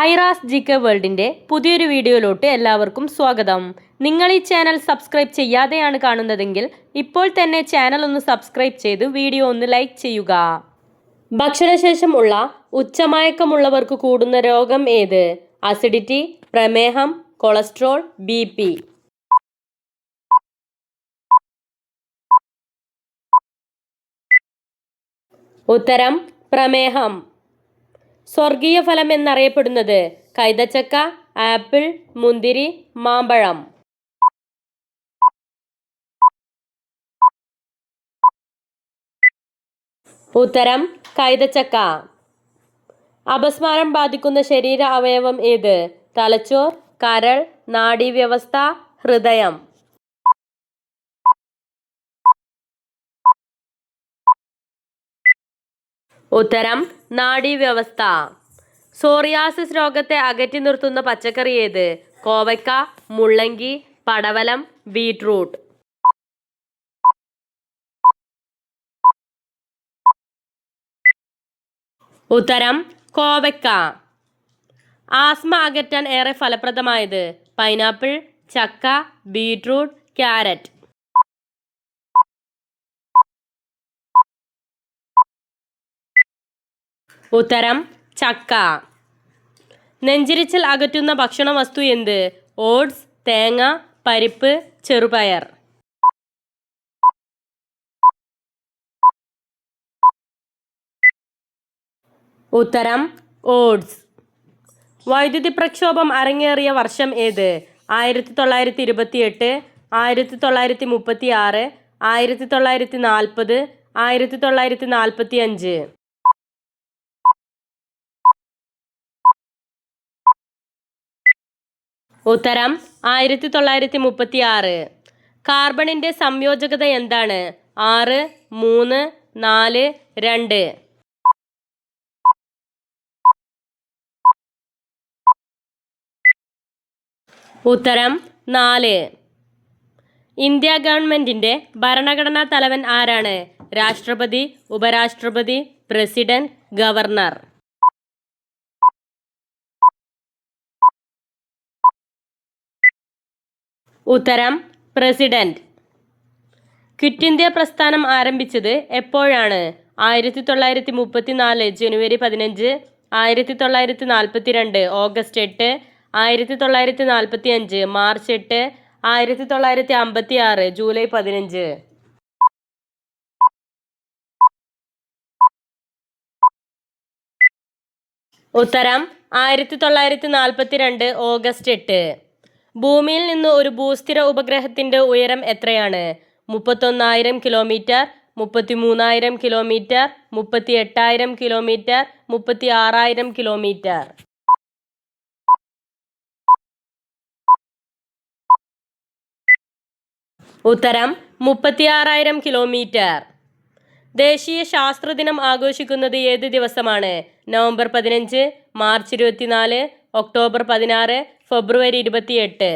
Aira's G K വേൾഡിന്റെ പുതിയൊരു വീഡിയോയിലോട്ട് എല്ലാവർക്കും സ്വാഗതം. നിങ്ങൾ ഈ ചാനൽ സബ്സ്ക്രൈബ് ചെയ്യാതെയാണ് കാണുന്നതെങ്കിൽ ഇപ്പോൾ തന്നെ ചാനൽ ഒന്ന് സബ്സ്ക്രൈബ് ചെയ്ത് വീഡിയോ ഒന്ന് ലൈക്ക് ചെയ്യുക. ഭക്ഷണശേഷമുള്ള ഉച്ചമയക്കമുള്ളവർക്ക് കൂടുന്ന രോഗം ഏത്? അസിഡിറ്റി പ്രമേഹം കൊളസ്ട്രോൾ ബി പി. ഉത്തരം പ്രമേഹം. സ്വർഗീയ ഫലം എന്നറിയപ്പെടുന്നത് കൈതച്ചക്ക ആപ്പിൾ മുന്തിരി മാമ്പഴം. ഉത്തരം കൈതച്ചക്ക. അപസ്മാരം ബാധിക്കുന്ന ശരീര അവയവം ഏത്? തലച്ചോർ കരൾ നാഡീവ്യവസ്ഥ ഹൃദയം. ഉത്തരം നാഡീവ്യവസ്ഥ. സോറിയാസിസ് രോഗത്തെ അകറ്റി നിർത്തുന്ന പച്ചക്കറി ഏത്? കോവയ്ക്ക മുള്ളങ്കി പടവലം ബീട്രൂട്ട്. ഉത്തരം കോവയ്ക്ക. ആസ്മ അകറ്റാൻ ഏറെ ഫലപ്രദമായത് പൈനാപ്പിൾ ചക്ക ബീട്രൂട്ട് ക്യാരറ്റ്. ഉത്തരം ചക്ക. നെഞ്ചിരിച്ചിൽ അകറ്റുന്ന ഭക്ഷണ വസ്തു എന്ത്? ഓട്സ് തേങ്ങ പരിപ്പ് ചെറുപയർ. ഉത്തരം ഓട്സ്. വൈദ്യുതി പ്രക്ഷോഭം അരങ്ങേറിയ വർഷം ഏത്? ആയിരത്തി തൊള്ളായിരത്തി ഇരുപത്തി എട്ട് ആയിരത്തി തൊള്ളായിരത്തി മുപ്പത്തി ആറ് ആയിരത്തി തൊള്ളായിരത്തി നാൽപ്പത് ആയിരത്തി തൊള്ളായിരത്തി നാൽപ്പത്തി അഞ്ച് ഉത്തരം ആയിരത്തി തൊള്ളായിരത്തി മുപ്പത്തി ആറ് കാർബണിന്റെ സംയോജകത എന്താണ്? ആറ് മൂന്ന് നാല് രണ്ട്. ഉത്തരം നാല്. ഇന്ത്യ ഗവൺമെന്റിന്റെ ഭരണഘടനാ തലവൻ ആരാണ്? രാഷ്ട്രപതി ഉപരാഷ്ട്രപതി പ്രസിഡന്റ് ഗവർണർ. ഉത്തരം പ്രസിഡന്റ്. ക്വിറ്റ് ഇന്ത്യ പ്രസ്ഥാനം ആരംഭിച്ചത് എപ്പോഴാണ്? ആയിരത്തി തൊള്ളായിരത്തി മുപ്പത്തിനാല് ജനുവരി പതിനഞ്ച് ആയിരത്തി തൊള്ളായിരത്തി നാൽപ്പത്തി രണ്ട് ഓഗസ്റ്റ് എട്ട് ആയിരത്തി തൊള്ളായിരത്തി നാൽപ്പത്തി അഞ്ച് മാർച്ച് എട്ട് ആയിരത്തി തൊള്ളായിരത്തി അമ്പത്തി ആറ് ജൂലൈ പതിനഞ്ച്. ഉത്തരം ആയിരത്തി തൊള്ളായിരത്തി നാൽപ്പത്തി രണ്ട് ഓഗസ്റ്റ് എട്ട്. ഭൂമിയിൽ നിന്ന് ഒരു ഭൂസ്ഥിര ഉപഗ്രഹത്തിന്റെ ഉയരം എത്രയാണ്? മുപ്പത്തൊന്നായിരം കിലോമീറ്റർ മുപ്പത്തി മൂന്നായിരം കിലോമീറ്റർ മുപ്പത്തി എട്ടായിരം കിലോമീറ്റർ മുപ്പത്തി ആറായിരം കിലോമീറ്റർ. ഉത്തരം മുപ്പത്തിയാറായിരം കിലോമീറ്റർ. ദേശീയ ശാസ്ത്രദിനം ആഘോഷിക്കുന്നത് ഏത് ദിവസമാണ്? നവംബർ പതിനഞ്ച് മാർച്ച് ഇരുപത്തിനാല് ഒക്ടോബർ പതിനാറ് ഫെബ്രുവരി ഇരുപത്തിയെട്ട്.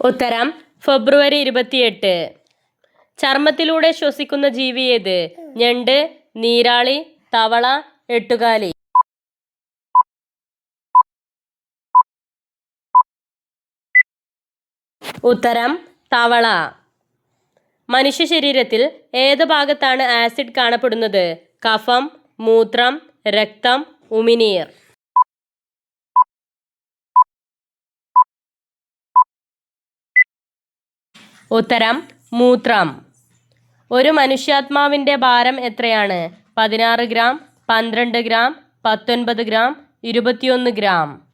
ഉത്തരം ഫെബ്രുവരി ഇരുപത്തിയെട്ട്. ചർമ്മത്തിലൂടെ ശ്വസിക്കുന്ന ജീവി ഏത്? ഞണ്ട് നീരാളി തവള എട്ടുകാലി. ഉത്തരം തവള. മനുഷ്യ ശരീരത്തിൽ ഏത് ഭാഗത്താണ് ആസിഡ് കാണപ്പെടുന്നത്? കഫം മൂത്രം രക്തം ഉമിനീർ. ഉത്തരം മൂത്രം. ഒരു മനുഷ്യാത്മാവിന്റെ ഭാരം എത്രയാണ്? പതിനാറ് ഗ്രാം പന്ത്രണ്ട് ഗ്രാം പത്തൊൻപത് ഗ്രാം ഇരുപത്തിയൊന്ന് ഗ്രാം.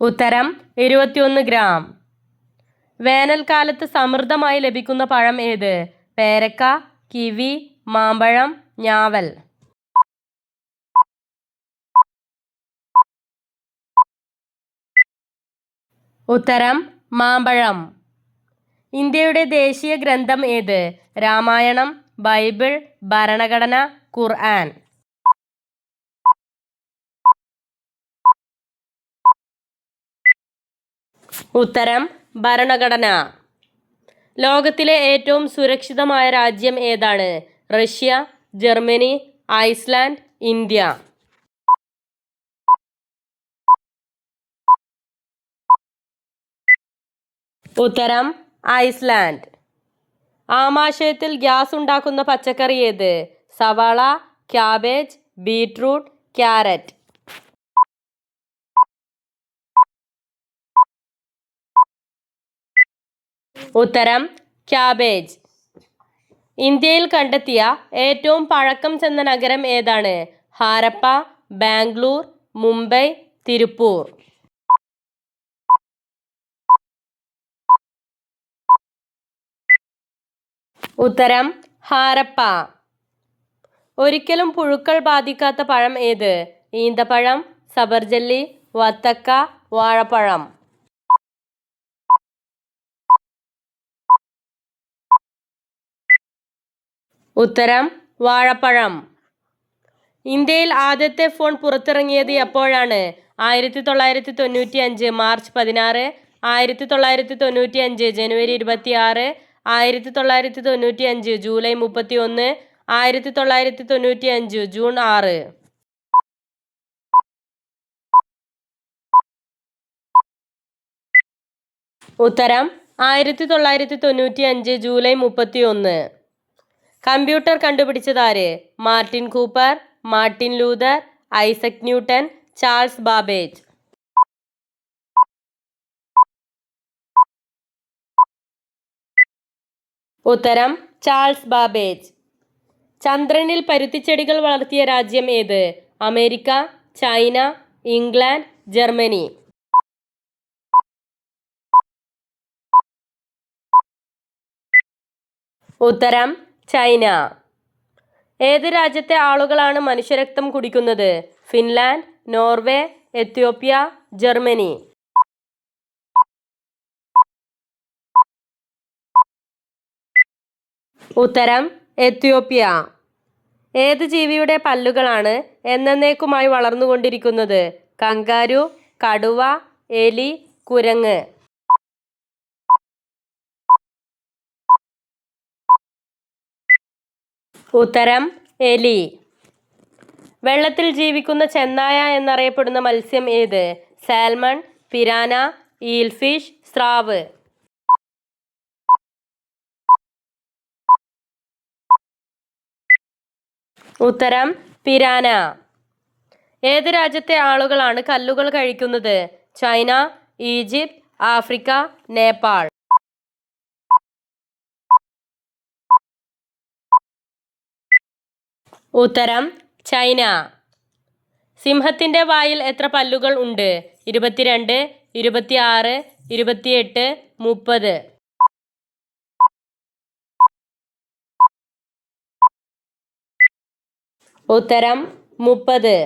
ഉത്തരം ഇരുപത്തിയൊന്ന് ഗ്രാം. വേനൽക്കാലത്ത് സമൃദ്ധമായി ലഭിക്കുന്ന പഴം ഏത്? പേരക്ക കിവി മാമ്പഴം ഞാവൽ. ഉത്തരം മാമ്പഴം. ഇന്ത്യയുടെ ദേശീയ ഗ്രന്ഥം ഏത്? രാമായണം ബൈബിൾ ഭരണഘടന ഖുർആൻ. ഉത്തരം ഭരണഘടന. ലോകത്തിലെ ഏറ്റവും സുരക്ഷിതമായ രാജ്യം ഏതാണ്? Russia Germany Iceland India. ഉത്തരം ഐസ്ലാൻഡ്. ആമാശയത്തിൽ ഗ്യാസ് ഉണ്ടാക്കുന്ന പച്ചക്കറി ഏത്? സവാള ക്യാബേജ് ബീട്രൂട്ട് ക്യാരറ്റ്. ഉത്തരം ക്യാബേജ്. ഇന്ത്യയിൽ കണ്ടെത്തിയ ഏറ്റവും പഴക്കം ചെന്ന നഗരം ഏതാണ്? ഹാരപ്പ ബാംഗ്ലൂർ മുംബൈ തിരുപ്പൂർ. ഉത്തരം ഹാരപ്പ. ഒരിക്കലും പുഴുക്കൾ ബാധിക്കാത്ത പഴം ഏത്? ഈന്തപ്പഴം സബർജല്ലി വത്തക്ക വാഴപ്പഴം. ഉത്തരം വാഴപ്പഴം. ഇന്ത്യയിൽ ആദ്യത്തെ ഫോൺ പുറത്തിറങ്ങിയത് എപ്പോഴാണ്? ആയിരത്തി തൊള്ളായിരത്തി തൊണ്ണൂറ്റി അഞ്ച് മാർച്ച് പതിനാറ് ആയിരത്തി തൊള്ളായിരത്തി തൊണ്ണൂറ്റി അഞ്ച് ജനുവരി ഇരുപത്തി ആറ് ആയിരത്തി തൊള്ളായിരത്തി തൊണ്ണൂറ്റി അഞ്ച് ജൂലൈ മുപ്പത്തി ഒന്ന് ആയിരത്തി തൊള്ളായിരത്തി തൊണ്ണൂറ്റി അഞ്ച് ജൂൺ ആറ്. ഉത്തരം ആയിരത്തി തൊള്ളായിരത്തി തൊണ്ണൂറ്റി അഞ്ച് ജൂലൈ മുപ്പത്തി ഒന്ന് computer കണ്ടുപിടിച്ചതാര്? Martin Cooper Martin Luther Isaac Newton Charles Babbage. ഉത്തരം ചാൾസ് ബാബേജ്. ചന്ദ്രനിൽ പരുത്തിച്ചെടികൾ വളർത്തിയ രാജ്യം ഏത്? America China England Germany. ഉത്തരം ചൈന. ഏത് രാജ്യത്തെ ആളുകളാണ് മനുഷ്യരക്തം കുടിക്കുന്നത്? Finland Norway Ethiopia Germany. ഉത്തരം എത്യോപ്യ. ഏത് ജീവിയുടെ പല്ലുകളാണ് എന്നേക്കുമായി വളർന്നുകൊണ്ടിരിക്കുന്നത്? കങ്കാരു കടുവ എലി കുരങ്ങ്. ഉത്തരം എലി. വെള്ളത്തിൽ ജീവിക്കുന്ന ചെന്നായ എന്നറിയപ്പെടുന്ന മത്സ്യം ഏത്? സാൽമൺ പിരാന ഈൽഫിഷ് സ്രാവ്. ഉത്തരം പിരാന. ഏത് രാജ്യത്തെ ആളുകളാണ് കല്ലുകൾ കഴിക്കുന്നത്? China Egypt Africa Nepal. ഉത്തരം ചൈന. സിംഹത്തിന്റെ വായിൽ എത്ര പല്ലുകൾ ഉണ്ട്? ഇരുപത്തിരണ്ട് ഇരുപത്തിയാറ് ഇരുപത്തിയെട്ട് മുപ്പത്. ഉത്തരം മുപ്പത്.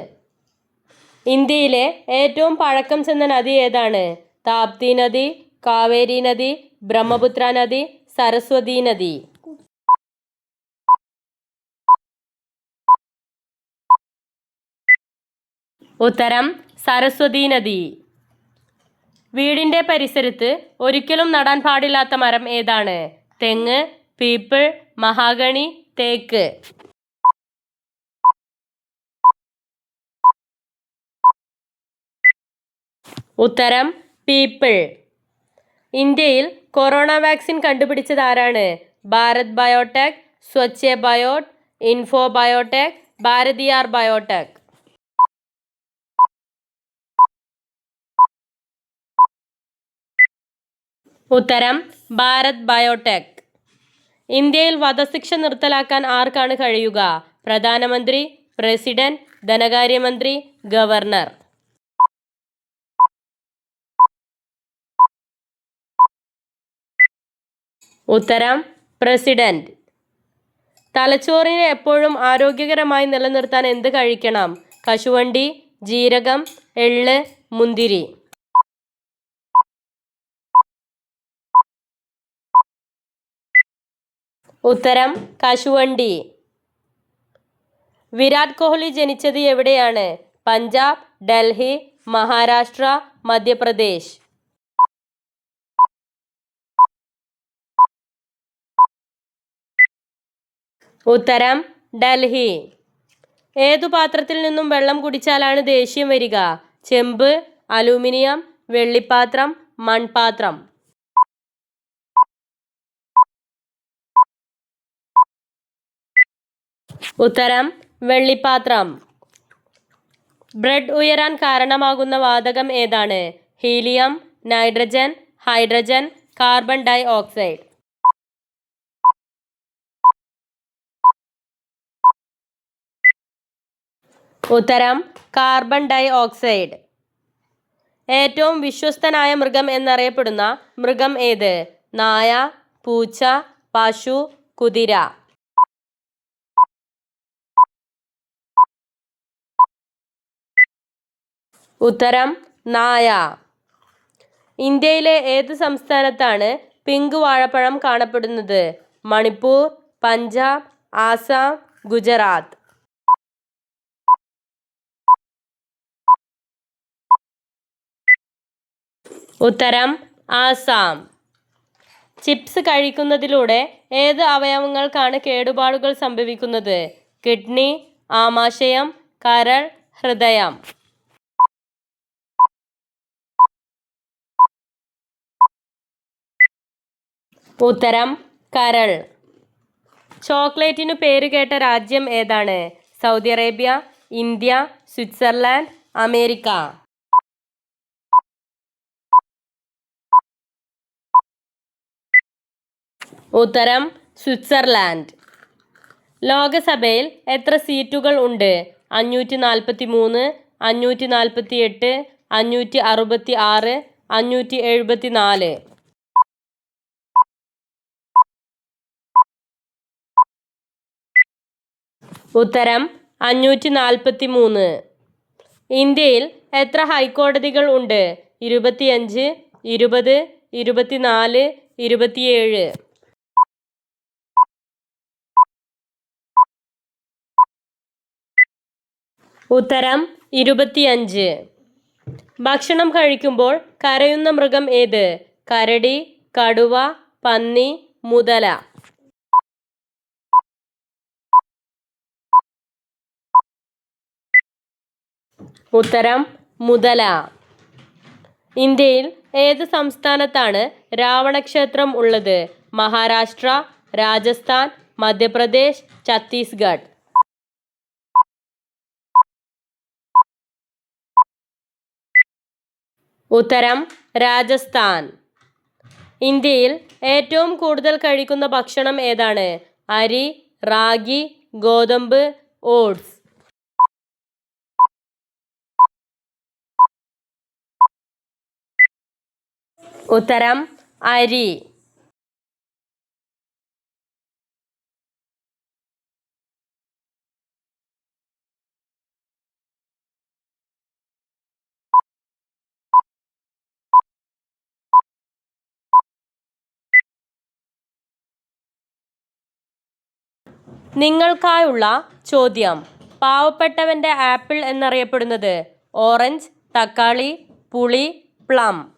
ഇന്ത്യയിലെ ഏറ്റവും പഴക്കം ചെന്ന നദി ഏതാണ്? താപ്തി നദി കാവേരി നദി ബ്രഹ്മപുത്ര നദി സരസ്വതി നദി. ഉത്തരം സരസ്വതി നദി. വീടിന്റെ പരിസരത്ത് ഒരിക്കലും നടാൻ പാടില്ലാത്ത മരം ഏതാണ്? തെങ്ങ് പീപ്പിൾ മഹാഗണി തേക്ക്. ഉത്തരം പീപ്പിൾ. ഇന്ത്യയിൽ കൊറോണ വാക്സിൻ കണ്ടുപിടിച്ചത് ആരാണ്? ഭാരത് ബയോടെക് സ്വച്ഛ ബയോട്ട് ഇൻഫോ ബയോടെക് ഭാരതിയാർ ബയോടെക്. ഉത്തരം ഭാരത് ബയോടെക്. ഇന്ത്യയിൽ വധശിക്ഷ നിർത്തലാക്കാൻ ആർക്കാണ് കഴിയുക? പ്രധാനമന്ത്രി പ്രസിഡന്റ് ധനകാര്യമന്ത്രി ഗവർണർ. ഉത്തരം പ്രസിഡന്റ്. തലച്ചോറിനെ എപ്പോഴും ആരോഗ്യകരമായി നിലനിർത്താൻ എന്ത് കഴിക്കണം? കശുവണ്ടി ജീരകം എള്ള് മുന്തിരി. ഉത്തരം കശുവണ്ടി. വിരാട് കോഹ്ലി ജനിച്ചത് എവിടെയാണ്? പഞ്ചാബ് ഡൽഹി മഹാരാഷ്ട്ര മധ്യപ്രദേശ്. ഉത്തരം ഡൽഹി. ഏതു പാത്രത്തിൽ നിന്നും വെള്ളം കുടിച്ചാലാണ് ദേഷ്യം വരിക? ചെമ്പ് അലൂമിനിയം വെള്ളിപ്പാത്രം മൺപാത്രം. ഉത്തരം വെള്ളിപ്പാത്രം. ബ്രെഡ് ഉയരാൻ കാരണമാകുന്ന വാതകം ഏതാണ്? Helium nitrogen hydrogen carbon dioxide. ഉത്തരം കാർബൺ ഡൈ ഓക്സൈഡ്. ഏറ്റവും വിശ്വസ്തനായ മൃഗം എന്നറിയപ്പെടുന്ന മൃഗം ഏത്? നായ പൂച്ച പശു കുതിര. ഉത്തരം നായ. ഇന്ത്യയിലെ ഏത് സംസ്ഥാനത്താണ് പിങ്ക് വാഴപ്പഴം കാണപ്പെടുന്നത്? മണിപ്പൂർ പഞ്ചാബ് ആസാം ഗുജറാത്ത്. ഉത്തരം ആസാം. ചിപ്സ് കഴിക്കുന്നതിലൂടെ ഏത് അവയവങ്ങൾക്കാണ് കേടുപാടുകൾ സംഭവിക്കുന്നത്? കിഡ്നി ആമാശയം കരൾ ഹൃദയം. ഉത്തരം കരൾ. ചോക്ലേറ്റിനു പേരുകേട്ട രാജ്യം ഏതാണ്? Saudi Arabia India Switzerland America. ഉത്തരം സ്വിറ്റ്സർലാൻഡ്. ലോകസഭയിൽ എത്ര സീറ്റുകൾ ഉണ്ട്? അഞ്ഞൂറ്റി നാൽപ്പത്തി മൂന്ന് അഞ്ഞൂറ്റി നാൽപ്പത്തി എട്ട് അഞ്ഞൂറ്റി അറുപത്തി ആറ് അഞ്ഞൂറ്റി എഴുപത്തി നാല് ഉത്തരം അഞ്ഞൂറ്റി നാൽപ്പത്തി മൂന്ന് ഇന്ത്യയിൽ എത്ര ഹൈക്കോടതികൾ ഉണ്ട്? ഇരുപത്തിയഞ്ച് ഇരുപത് ഇരുപത്തിനാല് ഇരുപത്തിയേഴ്. ഉത്തരം ഇരുപത്തിയഞ്ച്. ഭക്ഷണം കഴിക്കുമ്പോൾ കരയുന്ന മൃഗം ഏത്? കരടി കടുവ പന്നി മുതല. ഉത്തരം മുതല. ഇന്ത്യയിൽ ഏത് സംസ്ഥാനത്താണ് രാവണക്ഷേത്രം ഉള്ളത്? മഹാരാഷ്ട്ര രാജസ്ഥാൻ മധ്യപ്രദേശ് ഛത്തീസ്ഗഡ്. ഉത്തരം രാജസ്ഥാൻ. ഇന്ത്യയിൽ ഏറ്റവും കൂടുതൽ കഴിക്കുന്ന ഭക്ഷണം ഏതാണ്? അരി റാഗി ഗോതമ്പ് ഓട്സ്. ഉത്തരം അരി. നിങ്ങൾക്കായുള്ള ചോദ്യം. പാവപ്പെട്ടവന്റെ ആപ്പിൾ എന്നറിയപ്പെടുന്നത് ഓറഞ്ച് തക്കാളി പുളി പ്ലം.